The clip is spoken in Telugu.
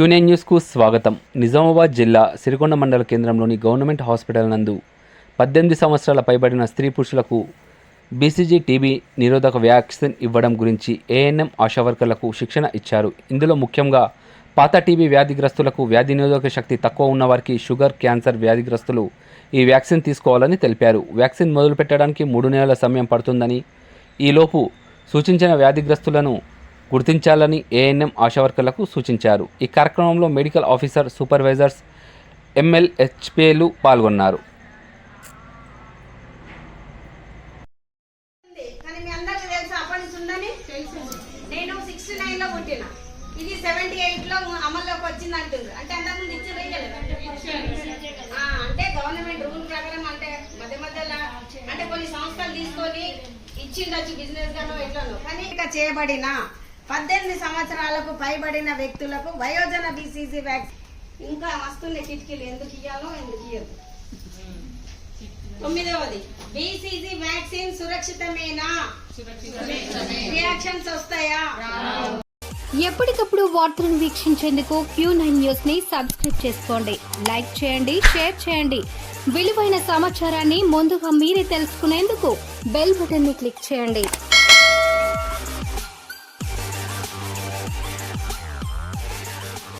క్యూనైన్ న్యూస్కు స్వాగతం. నిజామాబాద్ జిల్లా సిరికొండ మండల కేంద్రంలోని గవర్నమెంట్ హాస్పిటల్ నందు పద్దెనిమిది సంవత్సరాల పైబడిన స్త్రీ పురుషులకు బీసీజీ టీబీ నిరోధక వ్యాక్సిన్ ఇవ్వడం గురించి ఏఎన్ఎం ఆశా వర్కర్లకు శిక్షణ ఇచ్చారు. ఇందులో ముఖ్యంగా పాత టీబీ వ్యాధిగ్రస్తులకు వ్యాధి నిరోధక శక్తి తక్కువ ఉన్నవారికి షుగర్ క్యాన్సర్ వ్యాధిగ్రస్తులు ఈ వ్యాక్సిన్ తీసుకోవాలని తెలిపారు. వ్యాక్సిన్ మొదలుపెట్టడానికి మూడు నెలల సమయం పడుతుందని ఈలోపు సూచించిన వ్యాధిగ్రస్తులను గుర్తించాలని ఏఎన్ఎం ఆశావర్కర్లకు సూచించారు. ఈ కార్యక్రమంలో మెడికల్ ఆఫీసర్ సూపర్వైజర్స్ ఎంఎల్హెచ్పిలు పాల్గొన్నారు. నేను సిక్స్టీ పుట్టిన. ఇది సెవెంటీ అమల్లోకి వచ్చింది అంటుంది అంటే అంతకుముందు అంటే గవర్నమెంట్ రూల్ ప్రకారం అంటే మధ్య మధ్యలో అంటే కొన్ని సంస్థలు తీసుకొని ఇచ్చిండొచ్చు బిజినెస్ గానో ఎట్లనో. కానీ ఇక చేయబడిన పద్దెనిమిది సంవత్సరాలకు పైబడిన వ్యక్తులకు వయోజన బీసీసీ వ్యాక్సిన్ ఇంకా వస్తుంది కిటికీలు ఎందుకు ఇయ్యాలో ఎందుకు ఇయ్యదు? తొమ్మిదవది బీసీజీ వ్యాక్సిన్ సురక్షితమేనా? రియాక్షన్స్ వస్తాయా? ఎప్పటికప్పుడు వార్తలను వీక్షించేందుకు క్యూ నైన్ న్యూస్ని సబ్స్క్రైబ్ చేసుకోండి. లైక్ చేయండి షేర్ చేయండి. విలువైన సమాచారాన్ని ముందుగా మీరే తెలుసుకునేందుకు బెల్ బటన్ని క్లిక్ చేయండి.